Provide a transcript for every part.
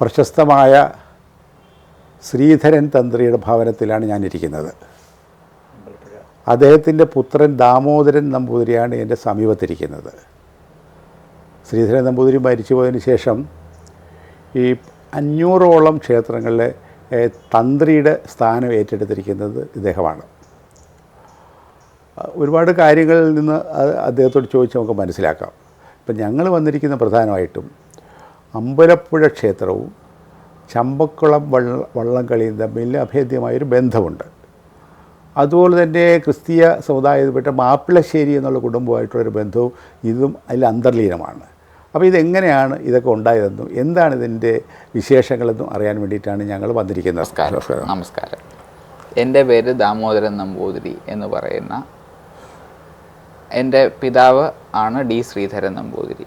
പ്രശസ്തമായ ശ്രീധരൻ തന്ത്രിയുടെ ഭവനത്തിലാണ് ഞാനിരിക്കുന്നത്. അദ്ദേഹത്തിന്റെ പുത്രൻ ദാമോദരൻ നമ്പൂതിരിയാണ് എന്റെ സമീപത്തിരിക്കുന്നത്. ശ്രീധരൻ നമ്പൂതിരി മരിച്ചു പോയതിന് ശേഷം ഈ അഞ്ഞൂറോളം ക്ഷേത്രങ്ങളിലെ തന്ത്രിയുടെ സ്ഥാനം ഏറ്റെടുത്തിരിക്കുന്നത് ഇദ്ദേഹമാണ്. ഒരുപാട് കാര്യങ്ങളിൽ നിന്ന് അദ്ദേഹത്തോട് ചോദിച്ച് നമുക്ക് മനസ്സിലാക്കാം. ഇപ്പം ഞങ്ങൾ വന്നിരിക്കുന്ന പ്രധാനമായിട്ടും അമ്പലപ്പുഴ ക്ഷേത്രവും ചമ്പക്കുളം വള്ള വള്ളംകളിയും തമ്മിൽ അഭേദ്യമായൊരു ബന്ധമുണ്ട്. അതുപോലെ തന്നെ ക്രിസ്തീയ സമുദായത്തിൽപ്പെട്ട മാപ്പിളശ്ശേരി എന്നുള്ള കുടുംബമായിട്ടുള്ളൊരു ബന്ധവും ഇതും അതിൽ അന്തർലീനമാണ്. അപ്പോൾ ഇതെങ്ങനെയാണ് ഇതൊക്കെ ഉണ്ടായതെന്നും എന്താണ് ഇതിന്റെ വിശേഷങ്ങളെന്നും അറിയാൻ വേണ്ടിയിട്ടാണ് ഞങ്ങൾ വന്നിരിക്കുന്നത്. നമസ്കാരം. നമസ്കാരം. എന്റെ പേര് ദാമോദരൻ നമ്പൂതിരി എന്ന് പറയുന്ന എന്റെ പിതാവ് ആണ് ഡി ശ്രീധരൻ നമ്പൂതിരി.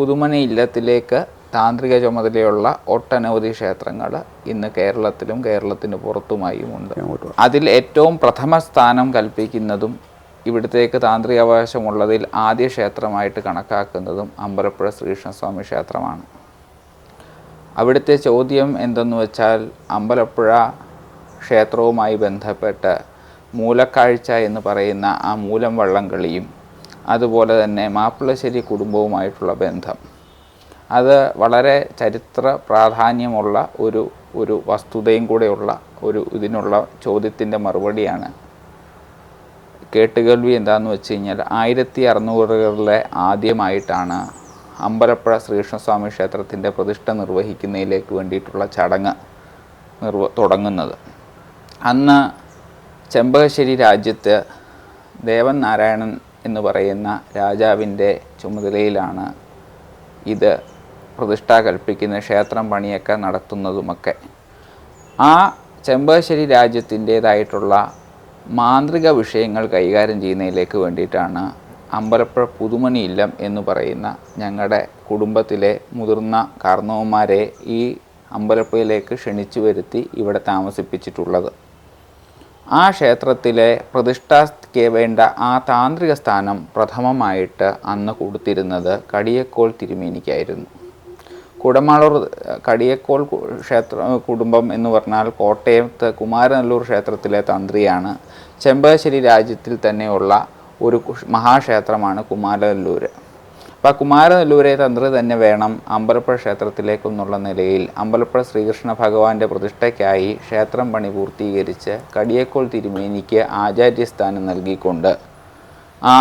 പുതുമണി ഇല്ലത്തിലേക്ക് താന്ത്രിക ചുമതലയുള്ള ഒട്ടനവധി ക്ഷേത്രങ്ങൾ ഇന്ന് കേരളത്തിലും കേരളത്തിന് പുറത്തുമായും ഉണ്ട് അതിൽ ഏറ്റവും പ്രഥമ സ്ഥാനം കൽപ്പിക്കുന്നതും ഇവിടത്തേക്ക് താന്ത്രികാവകാശമുള്ളതിൽ ആദ്യ ക്ഷേത്രമായിട്ട് കണക്കാക്കുന്നതും അമ്പലപ്പുഴ ശ്രീകൃഷ്ണസ്വാമി ക്ഷേത്രമാണ്. അവിടുത്തെ ചോദ്യം എന്തെന്ന് വെച്ചാൽ അമ്പലപ്പുഴ ക്ഷേത്രവുമായി ബന്ധപ്പെട്ട് മൂലക്കാഴ്ച എന്ന് പറയുന്ന ആ മൂലം വള്ളംകളിയും അതുപോലെ തന്നെ മാപ്പിളശ്ശേരി കുടുംബവുമായിട്ടുള്ള ബന്ധം. അത് വളരെ ചരിത്ര പ്രാധാന്യമുള്ള ഒരു ഒരു വസ്തുതയും കൂടെയുള്ള ഒരു ഇതിനുള്ള ചോദ്യത്തിന്റെ മറുപടിയാണ്. കേട്ടുകേൾവി എന്താന്ന് വെച്ച് കഴിഞ്ഞാൽ ആയിരത്തി അറുന്നൂറുകളിലെ ആദ്യമായിട്ടാണ് അമ്പലപ്പുഴ ശ്രീകൃഷ്ണസ്വാമി ക്ഷേത്രത്തിന്റെ പ്രതിഷ്ഠ നിർവഹിക്കുന്നതിലേക്ക് വേണ്ടിയിട്ടുള്ള ചടങ്ങ് നിർവ തുടങ്ങുന്നത്. അന്ന് ചെമ്പകശ്ശേരി രാജ്യത്ത് ദേവൻ നാരായണൻ എന്ന് പറയുന്ന രാജാവിന്റെ ചുമതലയിലാണ് ഇത് പ്രതിഷ്ഠ കൽപ്പിക്കുന്ന ക്ഷേത്രം പണിയൊക്കെ നടത്തുന്നതുമൊക്കെ. ആ ചെമ്പകശ്ശേരി രാജ്യത്തിന്റേതായിട്ടുള്ള മാന്ത്രിക വിഷയങ്ങൾ കൈകാര്യം ചെയ്യുന്നതിലേക്ക് വേണ്ടിയിട്ടാണ് അമ്പലപ്പുഴ പുതുമണി ഇല്ലം എന്ന് പറയുന്ന ഞങ്ങളുടെ കുടുംബത്തിലെ മുതിർന്ന കാർന്നവന്മാരെ ഈ അമ്പലപ്പുഴയിലേക്ക് ക്ഷണിച്ചു വരുത്തി ഇവിടെ താമസിപ്പിച്ചിട്ടുള്ളത്. ആ ക്ഷേത്രത്തിലെ പ്രതിഷ്ഠയ്ക്ക് വേണ്ട ആ താന്ത്രിക സ്ഥാനം പ്രഥമമായിട്ട് അന്ന് കൊടുത്തിരുന്നത് കടിയക്കോൾ തിരുമേനിക്കായിരുന്നു. കുടമാളൂർ കടിയക്കോൾ ക്ഷേത്ര കുടുംബം എന്ന് പറഞ്ഞാൽ കോട്ടയത്ത് കുമാരനല്ലൂർ ക്ഷേത്രത്തിലെ തന്ത്രിയാണ്. ചെമ്പകശ്ശേരി രാജ്യത്തിൽ തന്നെയുള്ള ഒരു മഹാക്ഷേത്രമാണ് കുമാരനല്ലൂർ അപ്പോൾ ആ കുമാരനല്ലൂരെ തന്ത്രി തന്നെ വേണം അമ്പലപ്പുഴ ക്ഷേത്രത്തിലേക്കെന്നുള്ള നിലയിൽ. അമ്പലപ്പുഴ ശ്രീകൃഷ്ണ ഭഗവാന്റെ പ്രതിഷ്ഠയ്ക്കായി ക്ഷേത്രം പണി പൂർത്തീകരിച്ച് കടിയേക്കോൾ തിരുമേനിക്ക് ആചാര്യസ്ഥാനം നൽകിക്കൊണ്ട്. ആ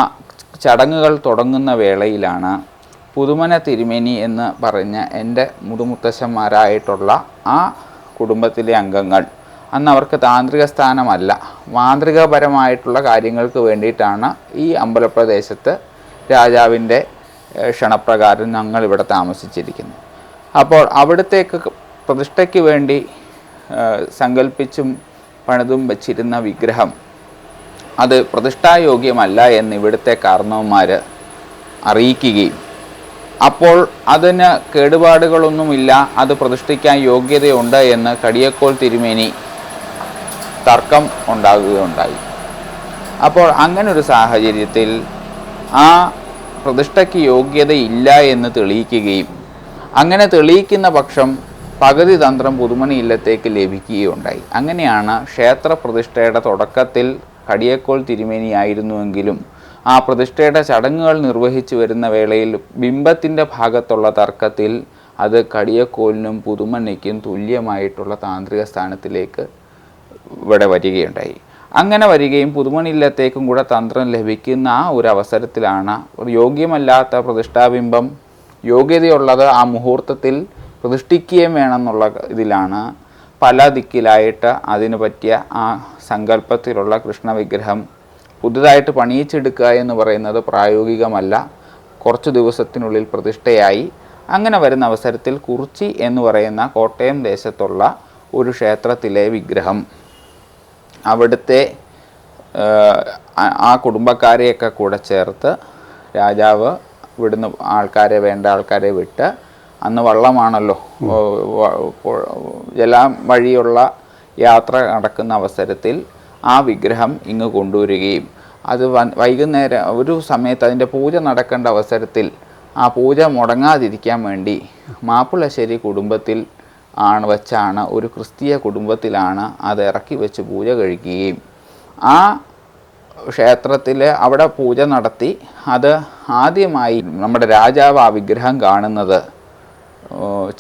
ചടങ്ങുകൾ തുടങ്ങുന്ന വേളയിലാണ് പുതുമന തിരുമേനി എന്ന് പറഞ്ഞ എന്റെ മുതുമുത്തശ്ശന്മാരായിട്ടുള്ള ആ കുടുംബത്തിലെ അംഗങ്ങൾ. അന്ന് അവർക്ക് താന്ത്രിക സ്ഥാനമല്ല. മാന്ത്രികപരമായിട്ടുള്ള കാര്യങ്ങൾക്ക് വേണ്ടിയിട്ടാണ് ഈ അമ്പലപ്രദേശത്ത് രാജാവിന്റെ ക്ഷണപ്രകാരം ഞങ്ങൾ ഇവിടെ താമസിച്ചിരിക്കുന്നു. അപ്പോൾ അവിടത്തേക്ക് പ്രതിഷ്ഠയ്ക്ക് വേണ്ടി സങ്കല്പിച്ചും പണിതും വച്ചിരുന്ന വിഗ്രഹം അത് പ്രതിഷ്ഠായോഗ്യമല്ല എന്ന് ഇവിടുത്തെ കാരണവന്മാർ അറിയിക്കുകയും അപ്പോൾ അതിന് കേടുപാടുകളൊന്നുമില്ല അത് പ്രതിഷ്ഠിക്കാൻ യോഗ്യതയുണ്ട് എന്ന് കടിയക്കോൾ തിരുമേനി തർക്കം ഉണ്ടാകുകയുണ്ടായി. അപ്പോൾ അങ്ങനൊരു സാഹചര്യത്തിൽ ആ പ്രതിഷ്ഠയ്ക്ക് യോഗ്യതയില്ല എന്ന് തെളിയിക്കുകയും അങ്ങനെ തെളിയിക്കുന്ന പക്ഷം പകുതി തന്ത്രം പുതുമണി ഇല്ലത്തേക്ക് ലഭിക്കുകയുണ്ടായി. അങ്ങനെയാണ് ക്ഷേത്ര പ്രതിഷ്ഠയുടെ തുടക്കത്തിൽ കടിയക്കോൾ തിരുമേനിയായിരുന്നുവെങ്കിലും ആ പ്രതിഷ്ഠയുടെ ചടങ്ങുകൾ നിർവഹിച്ചു വരുന്ന വേളയിൽ ബിംബത്തിന്റെ ഭാഗത്തുള്ള തർക്കത്തിൽ അത് കടിയക്കോലിനും പുതുമണിക്കും തുല്യമായിട്ടുള്ള താന്ത്രിക സ്ഥാനത്തിലേക്ക് ഇവിടെ വരികയുണ്ടായി. അങ്ങനെ വരികയും പുതുമണില്ലത്തേക്കും കൂടെ തന്ത്രം ലഭിക്കുന്ന ആ ഒരു അവസരത്തിലാണ് യോഗ്യമല്ലാത്ത പ്രതിഷ്ഠാബിംബം യോഗ്യതയുള്ളത് ആ മുഹൂർത്തത്തിൽ പ്രതിഷ്ഠിക്കുകയും വേണമെന്നുള്ള ഇതിലാണ് പല ദിക്കിലായിട്ട് അതിന് പറ്റിയ ആ സങ്കല്പത്തിലുള്ള കൃഷ്ണവിഗ്രഹം പുതുതായിട്ട് പണിയിച്ചെടുക്കുക എന്ന് പറയുന്നത് പ്രായോഗികമല്ല. കുറച്ച് ദിവസത്തിനുള്ളിൽ പ്രതിഷ്ഠയായി. അങ്ങനെ വരുന്ന അവസരത്തിൽ കുറിച്ചി എന്ന് പറയുന്ന കോട്ടയം ദേശത്തുള്ള ഒരു ക്ഷേത്രത്തിലെ വിഗ്രഹം. അവിടുത്തെ ആ- കുടുംബക്കാരെയൊക്കെ കൂടെ ചേർത്ത് രാജാവ് ഇവിടുന്ന് ആൾക്കാരെ വേണ്ട ആൾക്കാരെ വിട്ട് അന്ന് വള്ളമാണല്ലോ ജലം വഴിയുള്ള യാത്ര നടക്കുന്ന അവസരത്തിൽ ആ വിഗ്രഹം ഇങ്ങ് കൊണ്ടുവരികയും അത് വൻ- വൈകുന്നേരം ഒരു സമയത്ത് അതിന്റെ പൂജ നടക്കേണ്ട അവസരത്തിൽ ആ പൂജ മുടങ്ങാതിരിക്കാൻ വേണ്ടി മാപ്പിളശ്ശേരി കുടുംബത്തിൽ ആണ് വെച്ചാണ് ഒരു ക്രിസ്തീയ കുടുംബത്തിലാണ് അത് ഇറക്കി വെച്ച് പൂജ കഴിക്കുകയും. ആ ക്ഷേത്രത്തിൽ അവിടെ പൂജ നടത്തി അത് ആദ്യമായി നമ്മുടെ രാജാവ് ആ വിഗ്രഹം കാണുന്നത്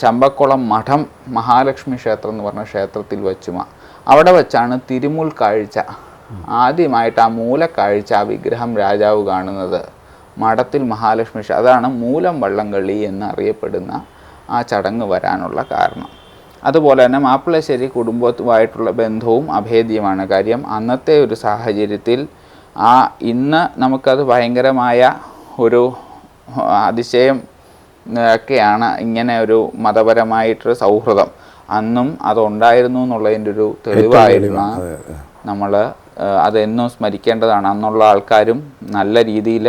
ചമ്പക്കുളം മഠം മഹാലക്ഷ്മി ക്ഷേത്രം എന്ന് പറഞ്ഞ ക്ഷേത്രത്തിൽ വെച്ചുമാ അവിടെ വെച്ചാണ് തിരുമുൽ കാഴ്ച ആദ്യമായിട്ട് ആ മൂലക്കാഴ്ച ആ വിഗ്രഹം രാജാവ് കാണുന്നത്. മഠത്തിൽ മഹാലക്ഷ്മി അതാണ് മൂലം വള്ളംകളി എന്നറിയപ്പെടുന്ന ആ ചടങ്ങ് വരാനുള്ള കാരണം. അതുപോലെ തന്നെ മാപ്പിളശ്ശേരി കുടുംബവുമായിട്ടുള്ള ബന്ധവും അഭേദ്യമാണ്. കാര്യം അന്നത്തെ ഒരു സാഹചര്യത്തിൽ ആ ഇന്ന് നമുക്കത് ഭയങ്കരമായ ഒരു അതിശയം ഒക്കെയാണ് ഇങ്ങനെ ഒരു മതപരമായിട്ടൊരു സൗഹൃദം. അന്നും അതുണ്ടായിരുന്നു എന്നുള്ളതിന്റെ ഒരു തെളിവായിരുന്നു. നമ്മൾ അതെന്നും സ്മരിക്കേണ്ടതാണ്. അന്നുള്ള ആൾക്കാരും നല്ല രീതിയിൽ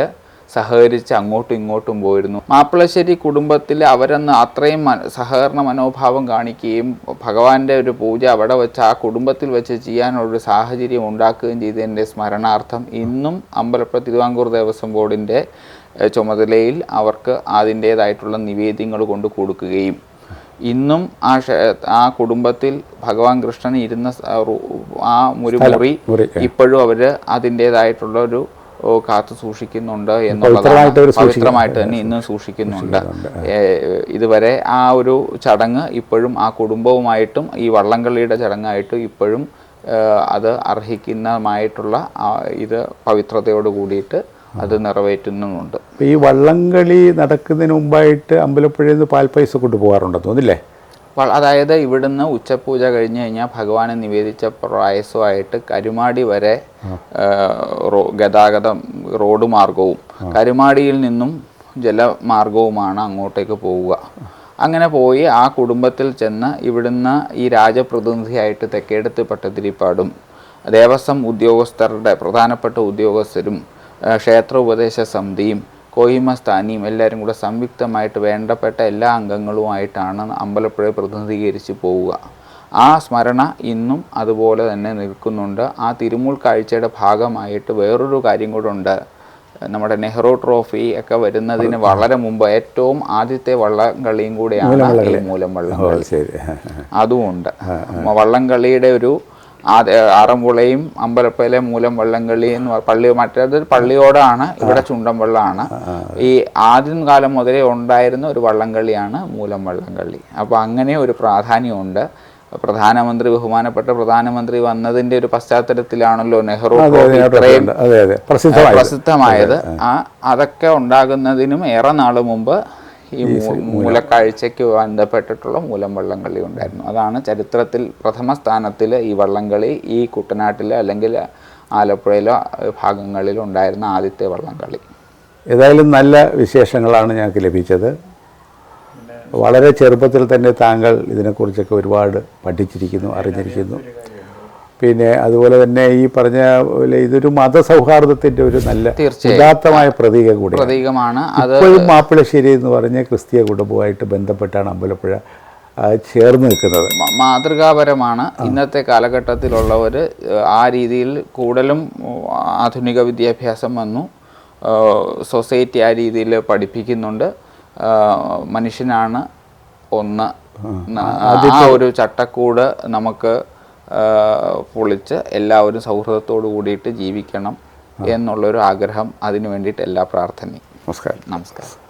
സഹകരിച്ച് അങ്ങോട്ടും ഇങ്ങോട്ടും പോയിരുന്നു. മാപ്പിളശ്ശേരി കുടുംബത്തിൽ അവരന്ന് അത്രയും സഹകരണ മനോഭാവം കാണിക്കുകയും ഭഗവാന്റെ ഒരു പൂജ അവിടെ വെച്ച് ആ കുടുംബത്തിൽ വെച്ച് ചെയ്യാനുള്ളൊരു സാഹചര്യം ഉണ്ടാക്കുകയും ചെയ്തതിന്റെ സ്മരണാർത്ഥം ഇന്നും അമ്പലപ്പുഴ തിരുവാങ്കൂർ ദേവസ്വം ബോർഡിന്റെ ചുമതലയിൽ അവർക്ക് അതിന്റേതായിട്ടുള്ള നിവേദ്യങ്ങൾ കൊണ്ട് കൊടുക്കുകയും. ഇന്നും ആ ആ കുടുംബത്തിൽ ഭഗവാൻ കൃഷ്ണൻ ഇരുന്ന ആ ഒരു മുറി മുറി, ഇപ്പോഴും അവർ അതിന്റേതായിട്ടുള്ള ഒരു കാത്തു സൂക്ഷിക്കുന്നുണ്ട് എന്നുള്ളതാണ് പവിത്രമായിട്ട് തന്നെ ഇന്നും സൂക്ഷിക്കുന്നുണ്ട്. ഇതുവരെ ആ ഒരു ചടങ്ങ് ഇപ്പോഴും ആ കുടുംബവുമായിട്ടും ഈ വള്ളംകളിയുടെ ചടങ്ങായിട്ടും ഇപ്പോഴും അത് അർഹിക്കുന്നതുമായിട്ടുള്ള ഇത് പവിത്രതയോട് കൂടിയിട്ട് അത് നിറവേറ്റുന്നുമുണ്ട്. ഈ വള്ളംകളി നടക്കുന്നതിന് മുമ്പായിട്ട് അമ്പലപ്പുഴയിൽ നിന്ന് പാൽപ്പൈസ കൊണ്ടുപോകാറുണ്ടെന്ന് തോന്നില്ലേ അപ്പോൾ അതായത് ഇവിടുന്ന് ഉച്ചപൂജ കഴിഞ്ഞ് കഴിഞ്ഞാൽ ഭഗവാനെ നിവേദിച്ച പ്രായസമായിട്ട് കരുമാടി വരെ ഗതാഗതം റോഡ് മാർഗവും കരുമാടിയിൽ നിന്നും ജലമാർഗവുമാണ് അങ്ങോട്ടേക്ക് പോവുക. അങ്ങനെ പോയി ആ കുടുംബത്തിൽ ചെന്ന് ഇവിടുന്ന് ഈ രാജപ്രതിനിധിയായിട്ട് തെക്കേടത്ത് പട്ടതിരിപ്പാടും ദേവസ്വം ഉദ്യോഗസ്ഥരുടെ പ്രധാനപ്പെട്ട ഉദ്യോഗസ്ഥരും ക്ഷേത്ര ഉപദേശ സമിതിയും കോഹിമ സ്ഥാനിയും എല്ലാവരും കൂടെ സംയുക്തമായിട്ട് വേണ്ടപ്പെട്ട എല്ലാ അംഗങ്ങളുമായിട്ടാണ് അമ്പലപ്പുഴയെ പ്രതിനിധീകരിച്ച് പോവുക. ആ സ്മരണ ഇന്നും അതുപോലെ തന്നെ നിൽക്കുന്നുണ്ട്. ആ തിരുമുൽ കാഴ്ചയുടെ ഭാഗമായിട്ട് വേറൊരു കാര്യം കൂടെ ഉണ്ട്. നമ്മുടെ നെഹ്റു ട്രോഫി ഒക്കെ വരുന്നതിന് വളരെ മുമ്പ് ഏറ്റവും ആദ്യത്തെ വള്ളംകളിയും കൂടെയാണ് ഈ മൂലം വള്ളം ഓ കളി ശരി അതുമുണ്ട് വള്ളംകളിയുടെ ഒരു ആറന്മുളയും അമ്പലപ്പയിലെ മൂലം വള്ളംകളി എന്ന് പള്ളി മറ്റേത് പള്ളിയോടാണ് ഇവിടെ ചുണ്ടൻ വള്ളമാണ്. ഈ ആദ്യം കാലം മുതലേ ഉണ്ടായിരുന്ന ഒരു വള്ളംകളിയാണ് മൂലം വള്ളംകളി. അപ്പോൾ അങ്ങനെ ഒരു പ്രാധാന്യമുണ്ട്. പ്രധാനമന്ത്രി ബഹുമാനപ്പെട്ട പ്രധാനമന്ത്രി വന്നതിന്റെ ഒരു പശ്ചാത്തലത്തിലാണല്ലോ നെഹ്റു ഇത്രയും പ്രസിദ്ധമായത്. ആ. അതൊക്കെ ഉണ്ടാകുന്നതിനും ഏറെ നാൾ മുമ്പ് ഈ മൂല. മൂലക്കാഴ്ചയ്ക്ക് ബന്ധപ്പെട്ടിട്ടുള്ള മൂലം വള്ളംകളി ഉണ്ടായിരുന്നു. അതാണ് ചരിത്രത്തിൽ പ്രഥമ സ്ഥാനത്തിൽ ഈ വള്ളംകളി ഈ കുട്ടനാട്ടിലെ അല്ലെങ്കിൽ ആലപ്പുഴയിലോ ഭാഗങ്ങളിലോ ഉണ്ടായിരുന്ന ആദ്യത്തെ വള്ളംകളി. ഏതായാലും നല്ല വിശേഷങ്ങളാണ് ഞങ്ങൾക്ക് ലഭിച്ചത്. വളരെ ചെറുപ്പത്തിൽ തന്നെ താങ്കൾ ഇതിനെക്കുറിച്ചൊക്കെ ഒരുപാട് പഠിച്ചിരിക്കുന്നു അറിഞ്ഞിരിക്കുന്നു. പിന്നെ അതുപോലെ തന്നെ ഈ പറഞ്ഞ പോലെ ഇതൊരു മതസൗഹാർദ്ദത്തിന്റെ ഒരു നല്ല യഥാർത്ഥമായ ഉദാത്തമായ പ്രതീകം കൂടി പ്രതീകമാണ്. അത് ഇപ്പോഴും മാപ്പിളശ്ശേരി എന്ന് പറഞ്ഞ ക്രിസ്തീയ കുടുംബമായിട്ട് ബന്ധപ്പെട്ടാണ് അമ്പലപ്പുഴ ചേർന്ന് നിൽക്കുന്നത്. മാതൃകാപരമാണ്. ഇന്നത്തെ കാലഘട്ടത്തിലുള്ളവർ ആ രീതിയിൽ കൂടുതലും ആധുനിക വിദ്യാഭ്യാസം വന്നു. സൊസൈറ്റി ആ രീതിയിൽ പഠിപ്പിക്കുന്നുണ്ട്. മനുഷ്യനാണ് ഒന്ന്. ആ ഒരു ചട്ടക്കൂട് നമുക്ക് പൊളിച്ച് എല്ലാവരും സൗഹൃദത്തോടു കൂടിയിട്ട് ജീവിക്കണം എന്നുള്ളൊരു ആഗ്രഹം അതിനു വേണ്ടിയിട്ട് എല്ലാ പ്രാർത്ഥനയും. നമസ്കാരം. നമസ്കാരം.